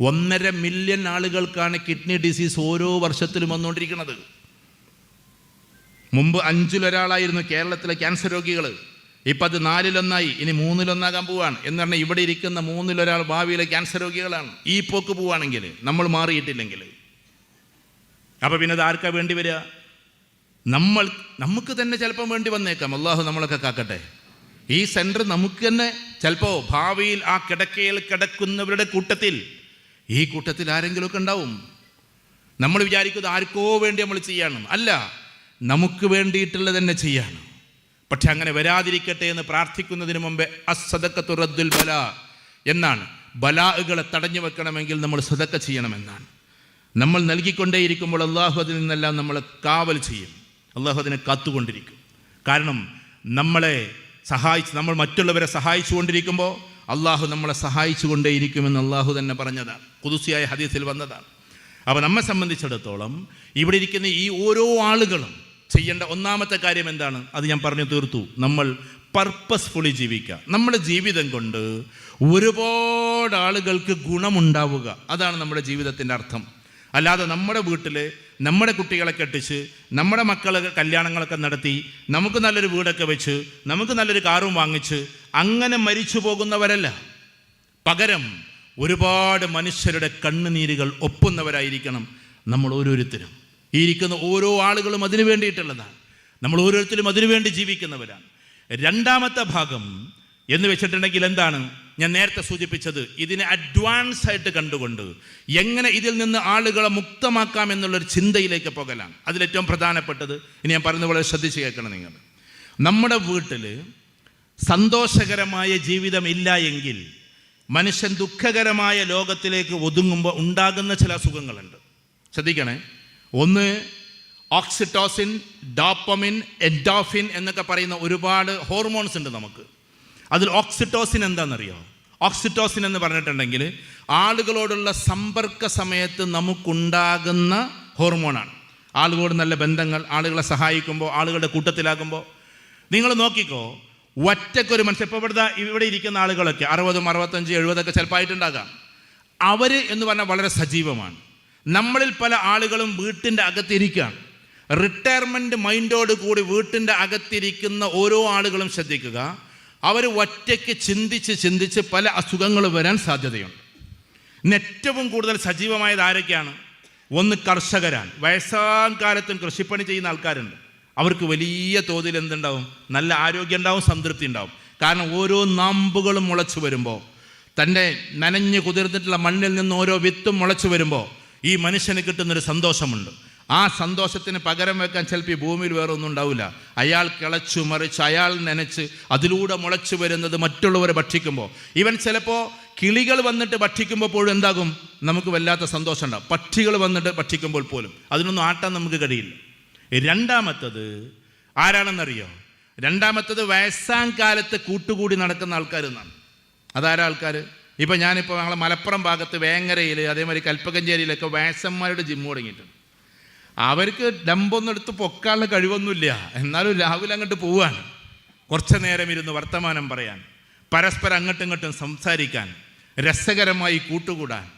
ഒന്നര മില്യൺ ആളുകൾക്കാണ് kidney disease ഓരോ വർഷത്തിലും വന്നുകൊണ്ടിരിക്കുന്നത്. മുമ്പ് അഞ്ചിലൊരാളായിരുന്നു കേരളത്തിലെ ക്യാൻസർ രോഗികൾ. ഇപ്പം അത് നാലിലൊന്നായി ഇനി മൂന്നിലൊന്നാകാൻ പോവാണ്. എന്ന് പറഞ്ഞാൽ ഇവിടെ ഇരിക്കുന്ന മൂന്നിലൊരാൾ ഭാവിയിലെ ക്യാൻസർ രോഗികളാണ്. ഈ പോക്ക് പോവാണെങ്കിൽ നമ്മൾ മാറിയിട്ടില്ലെങ്കിൽ. അപ്പോൾ പിന്നെ അത് ആർക്കാ വേണ്ടി വരിക? നമ്മൾ നമുക്ക് തന്നെ ചിലപ്പം വേണ്ടി വന്നേക്കാം. അള്ളാഹു നമ്മളൊക്കെ കാക്കട്ടെ. ഈ സെന്റർ നമുക്ക് തന്നെ ചിലപ്പോൾ ഭാവിയിൽ ആ കിടക്കയിൽ കിടക്കുന്നവരുടെ കൂട്ടത്തിൽ ഈ കൂട്ടത്തിൽ ആരെങ്കിലുമൊക്കെ ഉണ്ടാവും. നമ്മൾ വിചാരിക്കുന്നത് ആർക്കോ വേണ്ടി നമ്മൾ ചെയ്യണം. അല്ല നമുക്ക് വേണ്ടിയിട്ടുള്ളത് തന്നെ ചെയ്യണം. പക്ഷെ അങ്ങനെ വരാതിരിക്കട്ടെ എന്ന് പ്രാർത്ഥിക്കുന്നതിന് മുമ്പേ അസദക്കത്തു റദ്ദുൽ ബല എന്നാണ്. ബലാഹുകളെ തടഞ്ഞു വെക്കണമെങ്കിൽ നമ്മൾ സദക്ക ചെയ്യണമെന്നാണ്. നമ്മൾ നൽകിക്കൊണ്ടേയിരിക്കുമ്പോൾ അള്ളാഹു അതിൽ നിന്നെല്ലാം നമ്മളെ കാവൽ ചെയ്യും. അള്ളാഹു അതിനെ കാത്തുകൊണ്ടിരിക്കും. കാരണം നമ്മളെ സഹായിച്ച് നമ്മൾ മറ്റുള്ളവരെ സഹായിച്ചുകൊണ്ടിരിക്കുമ്പോൾ അള്ളാഹു നമ്മളെ സഹായിച്ചുകൊണ്ടേയിരിക്കുമെന്ന് അള്ളാഹു തന്നെ പറഞ്ഞതാണ് കുതിസിയായ ഹദീസിൽ വന്നതാണ്. അപ്പോൾ നമ്മെ സംബന്ധിച്ചിടത്തോളം ഇവിടെ ഇരിക്കുന്ന ഈ ഓരോ ആളുകളും ചെയ്യേണ്ട ഒന്നാമത്തെ കാര്യം എന്താണ്? അത് ഞാൻ പറഞ്ഞു തീർത്തു. നമ്മൾ പർപ്പസ്ഫുള്ളി ജീവിക്കുക. നമ്മുടെ ജീവിതം കൊണ്ട് ഒരുപാട് ആളുകൾക്ക് ഗുണമുണ്ടാവുക. അതാണ് നമ്മുടെ ജീവിതത്തിന്റെ അർത്ഥം. അല്ലാതെ നമ്മുടെ വീട്ടിൽ നമ്മുടെ കുട്ടികളെ കെട്ടിച്ച് നമ്മുടെ മക്കളെ കല്യാണങ്ങളൊക്കെ നടത്തി നമുക്ക് നല്ലൊരു വീടൊക്കെ വെച്ച് നമുക്ക് നല്ലൊരു കാറും വാങ്ങിച്ച് അങ്ങനെ മരിച്ചു പോകുന്നവരല്ല. പകരം ഒരുപാട് മനുഷ്യരുടെ കണ്ണുനീരുകൾ ഒപ്പുന്നവരായിരിക്കണം നമ്മൾ ഓരോരുത്തരും. ഈ ഇരിക്കുന്ന ഓരോ ആളുകളും അതിനു വേണ്ടിയിട്ടുള്ളതാണ്. നമ്മൾ ഓരോരുത്തരും അതിനു വേണ്ടി ജീവിക്കുന്നവരാണ്. രണ്ടാമത്തെ ഭാഗം എന്ന് വെച്ചിട്ടുണ്ടെങ്കിൽ എന്താണ്? ഞാൻ നേരത്തെ സൂചിപ്പിച്ചത് ഇതിനെ അഡ്വാൻസ് ആയിട്ട് കണ്ടുകൊണ്ട് എങ്ങനെ ഇതിൽ നിന്ന് ആളുകളെ മുക്തമാക്കാം എന്നുള്ളൊരു ചിന്തയിലേക്ക് പോകലാണ്. അതിലേറ്റവും പ്രധാനപ്പെട്ടത് ഇനി ഞാൻ പറയുന്നത് പോലെ ശ്രദ്ധിച്ച് കേൾക്കണം നിങ്ങൾ. നമ്മുടെ വീട്ടിൽ സന്തോഷകരമായ ജീവിതം ഇല്ല എങ്കിൽ മനുഷ്യൻ ദുഃഖകരമായ ലോകത്തിലേക്ക് ഒതുങ്ങുമ്പോൾ ഉണ്ടാകുന്ന ചില അസുഖങ്ങളുണ്ട്. ശ്രദ്ധിക്കണേ. ഒന്ന് ഓക്സിറ്റോസിൻ ഡോപ്പമിൻ എൻഡോഫിൻ എന്നൊക്കെ പറയുന്ന ഒരുപാട് ഹോർമോൺസ് ഉണ്ട് നമുക്ക്. അതിൽ ഓക്സിറ്റോസിൻ എന്താണെന്നറിയോ? ഓക്സിറ്റോസിൻ എന്ന് പറഞ്ഞിട്ടുണ്ടെങ്കിൽ ആളുകളോടുള്ള സമ്പർക്ക സമയത്ത് നമുക്കുണ്ടാകുന്ന ഹോർമോണാണ്. ആളുകളോട് നല്ല ബന്ധങ്ങൾ ആളുകളെ സഹായിക്കുമ്പോൾ ആളുകളുടെ കൂട്ടത്തിലാകുമ്പോൾ. നിങ്ങൾ നോക്കിക്കോ ഒറ്റക്കൊരു മനുഷ്യൻ ഇപ്പോൾ ഇവിടുത്തെ ഇവിടെ ഇരിക്കുന്ന ആളുകളൊക്കെ അറുപതും അറുപത്തഞ്ച് എഴുപതൊക്കെ ചിലപ്പോൾ ആയിട്ടുണ്ടാകാം അവർ എന്ന് പറഞ്ഞാൽ വളരെ സജീവമാണ്. നമ്മളിൽ പല ആളുകളും വീട്ടിന്റെ അകത്തിരിക്കുകയാണ്. റിട്ടയർമെന്റ് മൈൻഡോട് കൂടി വീട്ടിന്റെ അകത്തിരിക്കുന്ന ഓരോ ആളുകളും ശ്രദ്ധിക്കുക. അവർ ഒറ്റയ്ക്ക് ചിന്തിച്ച് ചിന്തിച്ച് പല അസുഖങ്ങൾ വരാൻ സാധ്യതയുണ്ട്. ഏറ്റവും കൂടുതൽ സജീവമായത് ആരൊക്കെയാണ്? ഒന്ന് കർഷകരാണ്. വയസ്സാം കാലത്തും കൃഷിപ്പണി ചെയ്യുന്ന ആൾക്കാരുണ്ട്. അവർക്ക് വലിയ തോതിൽ എന്തുണ്ടാവും? നല്ല ആരോഗ്യം ഉണ്ടാവും സംതൃപ്തി ഉണ്ടാവും. കാരണം ഓരോ നാമ്പുകളും മുളച്ചു വരുമ്പോൾ തന്റെ നനഞ്ഞ് കുതിർന്നിട്ടുള്ള മണ്ണിൽ നിന്ന് ഓരോ വിത്തും മുളച്ചു വരുമ്പോൾ ഈ മനുഷ്യന് കിട്ടുന്നൊരു സന്തോഷമുണ്ട്. ആ സന്തോഷത്തിന് പകരം വെക്കാൻ ചിലപ്പോൾ ഈ ഭൂമിയിൽ വേറെ ഒന്നും ഉണ്ടാവില്ല. അയാൾ കിളച്ചു മറിച്ച് അയാൾ നനച്ച് അതിലൂടെ മുളച്ചു വരുന്നത് മറ്റുള്ളവരെ ഭക്ഷിക്കുമ്പോൾ ഇവൻ ചിലപ്പോൾ കിളികൾ വന്നിട്ട് ഭക്ഷിക്കുമ്പോൾ പോലും എന്താകും? നമുക്ക് വല്ലാത്ത സന്തോഷം ഉണ്ടാവും. പക്ഷികൾ വന്നിട്ട് ഭക്ഷിക്കുമ്പോൾ പോലും. അതിനൊന്നും ആട്ടാൻ നമുക്ക് കഴിയില്ല. രണ്ടാമത്തത് ആരാണെന്നറിയോ? രണ്ടാമത്തത് വയസ്സാം കാലത്ത് കൂട്ടുകൂടി നടക്കുന്ന ആൾക്കാർ എന്നാണ്. അതാരാ ആൾക്കാർ ഇപ്പം ഞാനിപ്പോൾ ഞങ്ങളെ മലപ്പുറം ഭാഗത്ത് വേങ്ങരയിൽ അതേമാതിരി കൽപ്പകഞ്ചേരിയിലൊക്കെ വയസ്സന്മാരുടെ ജിമ്മ് തുടങ്ങിയിട്ടുണ്ട്. അവർക്ക് ഡമ്പൊന്നും എടുത്ത് പൊക്കാനുള്ള കഴിവൊന്നുമില്ല. എന്നാലും രാഹുൽ അങ്ങോട്ട് പോവാണ്. കുറച്ച് നേരം ഇരുന്ന് വർത്തമാനം പറയാൻ പരസ്പരം അങ്ങോട്ടും ഇങ്ങോട്ടും സംസാരിക്കാൻ രസകരമായി കൂട്ടുകൂടാൻ.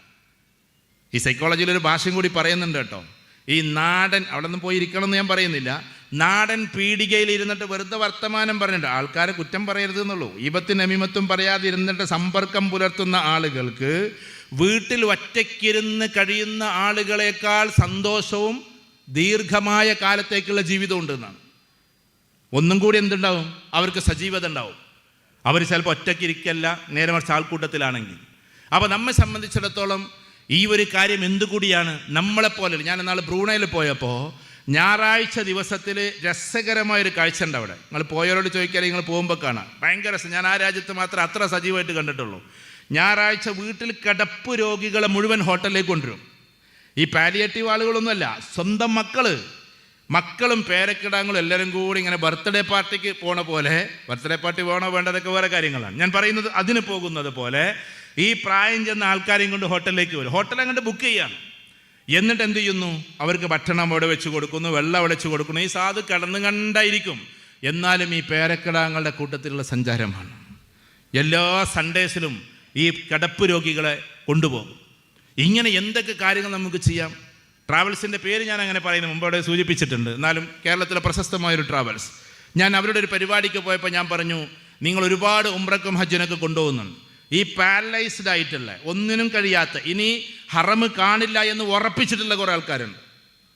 ഈ സൈക്കോളജിയിൽ ഒരു ഭാഷയും കൂടി പറയുന്നുണ്ട് കേട്ടോ. ഈ നാടൻ അവിടെ നിന്ന് പോയി ഇരിക്കണം എന്ന് ഞാൻ പറയുന്നില്ല. നാടൻ പീടികയിൽ ഇരുന്നിട്ട് വെറുതെ വർത്തമാനം പറഞ്ഞിട്ട് ആൾക്കാരെ കുറ്റം പറയരുത് എന്നുള്ളൂ. ഈപത്തിന് നമിമത്തും പറയാതെ ഇരുന്നിട്ട് സമ്പർക്കം പുലർത്തുന്ന ആളുകൾക്ക് വീട്ടിൽ ഒറ്റയ്ക്കിരുന്ന് കഴിയുന്ന ആളുകളെക്കാൾ സന്തോഷവും ദീർഘമായ കാലത്തേക്കുള്ള ജീവിതം ഉണ്ടെന്നാണ് ഒന്നും കൂടി എന്തുണ്ടാവും? അവർക്ക് സജീവത ഉണ്ടാവും. അവർ ചിലപ്പോൾ ഒറ്റയ്ക്കിരിക്കല്ല നേരെ മറിച്ച് ആൾക്കൂട്ടത്തിലാണെങ്കിൽ. അപ്പോൾ നമ്മെ സംബന്ധിച്ചിടത്തോളം ഈ ഒരു കാര്യം എന്തുകൂടിയാണ്? നമ്മളെപ്പോലെ ഞാൻ എന്നാൽ ബ്രൂണയിൽ പോയപ്പോൾ ഞായറാഴ്ച ദിവസത്തിൽ രസകരമായൊരു കാഴ്ച ഉണ്ട് അവിടെ. നിങ്ങൾ പോയവരോട് ചോദിക്കാൻ നിങ്ങൾ പോകുമ്പോൾ കാണാം. ഭയങ്കര രസം. ഞാൻ ആ രാജ്യത്ത് മാത്രം അത്ര സജീവമായിട്ട് കണ്ടിട്ടുള്ളൂ. ഞായറാഴ്ച വീട്ടിൽ കിടപ്പ് രോഗികളെ മുഴുവൻ ഹോട്ടലിലേക്ക് കൊണ്ടുവരും. ഈ പാലിയേറ്റീവ് ആളുകളൊന്നുമല്ല സ്വന്തം മക്കൾ. മക്കളും പേരക്കിടാങ്ങളും എല്ലാവരും കൂടി ഇങ്ങനെ ബർത്ത്ഡേ പാർട്ടിക്ക് പോണ പോലെ ബർത്ത്ഡേ പാർട്ടി പോകണോ വേണ്ടതൊക്കെ വേറെ കാര്യങ്ങളാണ്. ഞാൻ പറയുന്നത് അതിന് പോകുന്നത് പോലെ ഈ പ്രായം ചെന്ന ആൾക്കാരെയും കൊണ്ട് ഹോട്ടലിലേക്ക് വരും. ഹോട്ടൽ അങ്ങോട്ട് ബുക്ക് ചെയ്യാണ്. എന്നിട്ട് എന്ത് ചെയ്യുന്നു? അവർക്ക് ഭക്ഷണം അവിടെ വെച്ച് കൊടുക്കുന്നു വെള്ളം അവിടെ വെച്ച് കൊടുക്കുന്നു. ഈ സാധു കടന്നു കണ്ടായിരിക്കും. എന്നാലും ഈ പേരക്കിടാങ്ങളുടെ കൂട്ടത്തിലുള്ള സഞ്ചാരമാണ്. എല്ലാ സൺഡേസിലും ഈ കിടപ്പ് രോഗികളെ കൊണ്ടുപോകും. ഇങ്ങനെ എന്തൊക്കെ കാര്യങ്ങൾ നമുക്ക് ചെയ്യാം? ട്രാവൽസിന്റെ പേര് ഞാൻ അങ്ങനെ പറയുന്നു മുമ്പ് അവിടെ സൂചിപ്പിച്ചിട്ടുണ്ട്. എന്നാലും കേരളത്തിലെ പ്രശസ്തമായൊരു ട്രാവൽസ്. ഞാൻ അവരുടെ ഒരു പരിപാടിക്ക് പോയപ്പോൾ ഞാൻ പറഞ്ഞു നിങ്ങൾ ഒരുപാട് ഉംറക്കും ഹജ്ജിനൊക്കെ കൊണ്ടുപോകുന്നുണ്ട്. ഈ പാരലൈസ്ഡ് ആയിട്ടുള്ള ഒന്നിനും കഴിയാത്ത ഇനി ഹറമ് കാണില്ല എന്ന് ഉറപ്പിച്ചിട്ടുള്ള കുറേ ആൾക്കാരുണ്ട്.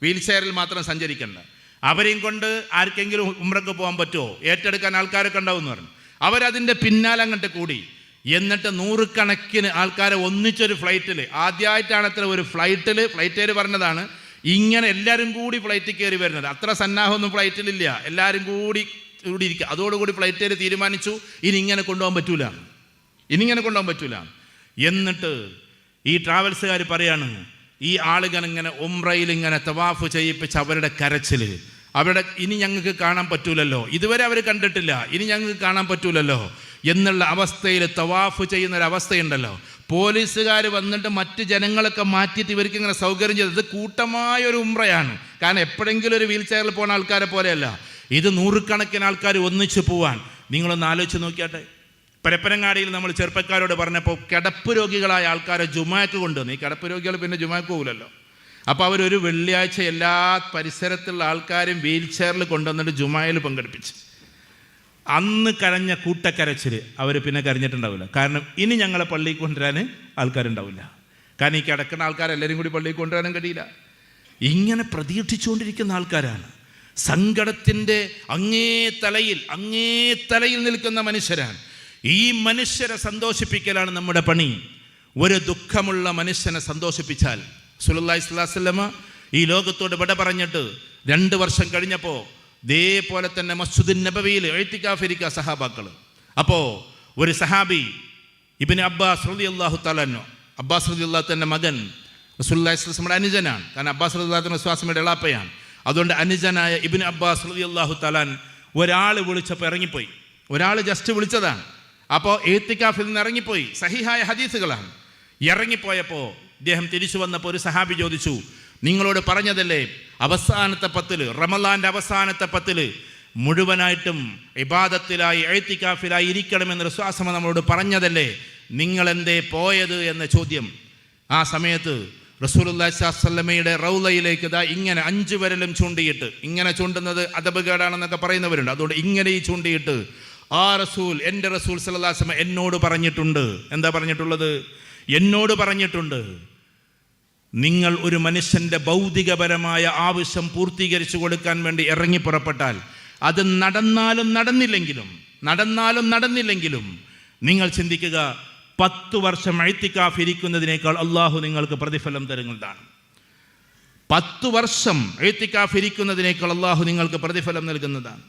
വീൽ ചെയറിൽ മാത്രം സഞ്ചരിക്കേണ്ട. അവരെയും കൊണ്ട് ആർക്കെങ്കിലും ഉമ്രക്ക് പോകാൻ പറ്റുമോ? ഏറ്റെടുക്കാൻ ആൾക്കാരൊക്കെ ഉണ്ടാവും എന്ന് പറഞ്ഞു. അവരതിന്റെ പിന്നാലെ അങ്ങോട്ട് കൂടി. എന്നിട്ട് നൂറുകണക്കിന് ആൾക്കാരെ ഒന്നിച്ചൊരു ഫ്ലൈറ്റിൽ ആദ്യമായിട്ടാണ് അത്ര ഒരു ഫ്ലൈറ്റിൽ ഫ്ലൈറ്റുകാർ പറഞ്ഞതാണ് ഇങ്ങനെ എല്ലാവരും കൂടി ഫ്ലൈറ്റിൽ കയറി വരുന്നത്. അത്ര സന്നാഹമൊന്നും ഫ്ലൈറ്റിലില്ല എല്ലാവരും കൂടി കൂടി ഇരിക്കുക അതോടുകൂടി ഫ്ലൈറ്റുകാർ തീരുമാനിച്ചു ഇനി ഇങ്ങനെ കൊണ്ടുപോകാൻ പറ്റൂല. ഇനി ഇങ്ങനെ കൊണ്ടുപോകാൻ പറ്റൂല. എന്നിട്ട് ഈ ട്രാവൽസുകാർ പറയാണ് ഈ ആളുകൾ ഇങ്ങനെ ഉംറയിൽ ഇങ്ങനെ തവാഫ് ചെയ്യിപ്പിച്ച് അവരുടെ കരച്ചിൽ അവരുടെ ഇനി ഞങ്ങൾക്ക് കാണാൻ പറ്റൂലല്ലോ. ഇതുവരെ അവർ കണ്ടിട്ടില്ല. ഇനി ഞങ്ങൾക്ക് കാണാൻ പറ്റൂലല്ലോ. എന്നുള്ള അവസ്ഥയിൽ തവാഫ് ചെയ്യുന്നൊരവസ്ഥയുണ്ടല്ലോ. പോലീസുകാർ വന്നിട്ട് മറ്റ് ജനങ്ങളൊക്കെ മാറ്റിയിട്ട് ഇവർക്ക് ഇങ്ങനെ സൗകര്യം ചെയ്തത് കൂട്ടമായ ഒരു ഉംറയാണ്. കാരണം എപ്പോഴെങ്കിലും ഒരു വീൽ ചെയറിൽ പോകുന്ന ആൾക്കാരെ പോലെയല്ല. ഇത് നൂറുകണക്കിന് ആൾക്കാർ ഒന്നിച്ച് പോവാൻ. നിങ്ങളൊന്ന് ആലോചിച്ച് നോക്കിയാട്ടെ. പരപ്പനങ്ങാടിയിൽ നമ്മൾ ചെറുപ്പക്കാരോട് പറഞ്ഞപ്പോൾ കിടപ്പ് രോഗികളായ ആൾക്കാരെ ജുമാക്ക് കൊണ്ടുവന്നു. ഈ കിടപ്പ് രോഗികൾ പിന്നെ ജുമാക്ക് പോകില്ലല്ലോ അപ്പോൾ അവരൊരു വെള്ളിയാഴ്ച എല്ലാ പരിസരത്തുള്ള ആൾക്കാരും വീൽ ചെയറിൽ കൊണ്ടുവന്നിട്ട് ജുമായിൽ പങ്കെടുപ്പിച്ച്. അന്ന് കരഞ്ഞ കൂട്ടക്കരച്ചിൽ അവർ പിന്നെ കരഞ്ഞിട്ടുണ്ടാവില്ല. കാരണം ഇനി ഞങ്ങളെ പള്ളിയിൽ കൊണ്ടുവരാൻ ആൾക്കാരുണ്ടാവില്ല. കാരണം ഈ കിടക്കുന്ന ആൾക്കാരെല്ലാവരും കൂടി പള്ളിയിൽ കൊണ്ടുവരാനും കഴിയില്ല. ഇങ്ങനെ പ്രതീക്ഷിച്ചുകൊണ്ടിരിക്കുന്ന ആൾക്കാരാണ്. സങ്കടത്തിന്റെ അങ്ങേ തലയിൽ അങ്ങേ തലയിൽ നിൽക്കുന്ന മനുഷ്യരാണ്. ഈ മനുഷ്യരെ സന്തോഷിപ്പിക്കലാണ് നമ്മുടെ പണി. ഒരു ദുഃഖമുള്ള മനുഷ്യനെ സന്തോഷിപ്പിച്ചാൽ സുലല്ലാ ഇസ്ലാസ്ലമ ഈ ലോകത്തോട് വിട പറഞ്ഞിട്ട് രണ്ട് വർഷം കഴിഞ്ഞപ്പോൾ ഇതേപോലെ തന്നെ മസ്ജിദുൻ നബവിയിൽ എഴുത്തിക്കാഫിരിക്ക സഹാബാക്കൾ അപ്പോൾ ഒരു സഹാബി ഇബിന് അബ്ബാസ് റതി അള്ളാഹു തലന്നു അബ്ബാസ് റതി അള്ളാഹു മകൻ റസൂല്ലാഹി സ്വലമയുടെ അനുജനാണ് കാരണം അബ്ബാസ് അള്ളാഹു വിശ്വാസമയുടെ എളാപ്പയാണ്. അതുകൊണ്ട് അനുജനായ ഇബിന് അബ്ബാസ് റതി അള്ളാഹു തലാൻ ഒരാൾ വിളിച്ചപ്പോൾ ഇറങ്ങിപ്പോയി. ഒരാൾ ജസ്റ്റ് വിളിച്ചതാണ്. അപ്പോൾ ഏത്തിക്കാഫിൽ നിന്ന് ഇറങ്ങിപ്പോയി. സഹിഹായ ഹദീസുകളാണ്. ഇറങ്ങിപ്പോയപ്പോൾ അദ്ദേഹം തിരിച്ചു വന്നപ്പോൾ ഒരു സഹാബി ചോദിച്ചു നിങ്ങളോട് പറഞ്ഞതല്ലേ? അവസാനത്തെ പത്തിൽ റമലാന്റെ അവസാനത്തെ പത്തിൽ മുഴുവനായിട്ടും ഇബാദത്തിലായി എഴുത്തിക്കാഫിലായി ഇരിക്കണമെന്ന് ശ്വാസം നമ്മളോട് പറഞ്ഞതല്ലേ? നിങ്ങളെന്തേ പോയത് എന്ന ചോദ്യം. ആ സമയത്ത് റസൂലുല്ലാസ്ലമയുടെ റൗലയിലേക്ക് ഇതാ ഇങ്ങനെ അഞ്ചു വരലും ചൂണ്ടിയിട്ട് ഇങ്ങനെ ചൂണ്ടുന്നത് അതപകേടാണെന്നൊക്കെ പറയുന്നവരുണ്ട്. അതുകൊണ്ട് ഇങ്ങനെ ഈ ചൂണ്ടിയിട്ട് ആ റസൂൽ എന്റെ റസൂൽ സല്ലാസ്മ എന്നോട് പറഞ്ഞിട്ടുണ്ട്. എന്താ പറഞ്ഞിട്ടുള്ളത്? എന്നോട് പറഞ്ഞിട്ടുണ്ട്. നിങ്ങൾ ഒരു മനുഷ്യന്റെ ഭൗതികപരമായ ആവശ്യം പൂർത്തീകരിച്ചു കൊടുക്കാൻ വേണ്ടി ഇറങ്ങി പുറപ്പെട്ടാൽ അത് നടന്നാലും നടന്നില്ലെങ്കിലും നടന്നാലും നടന്നില്ലെങ്കിലും നിങ്ങൾ ചിന്തിക്കുക പത്ത് വർഷം എഴുത്തിക്കാഫിരിക്കുന്നതിനേക്കാൾ അള്ളാഹു നിങ്ങൾക്ക് പ്രതിഫലം തരുന്നതാണ് പത്ത് വർഷം എഴുത്തിക്കാഫ് ഇരിക്കുന്നതിനേക്കാൾ അള്ളാഹു നിങ്ങൾക്ക് പ്രതിഫലം നൽകുന്നതാണ്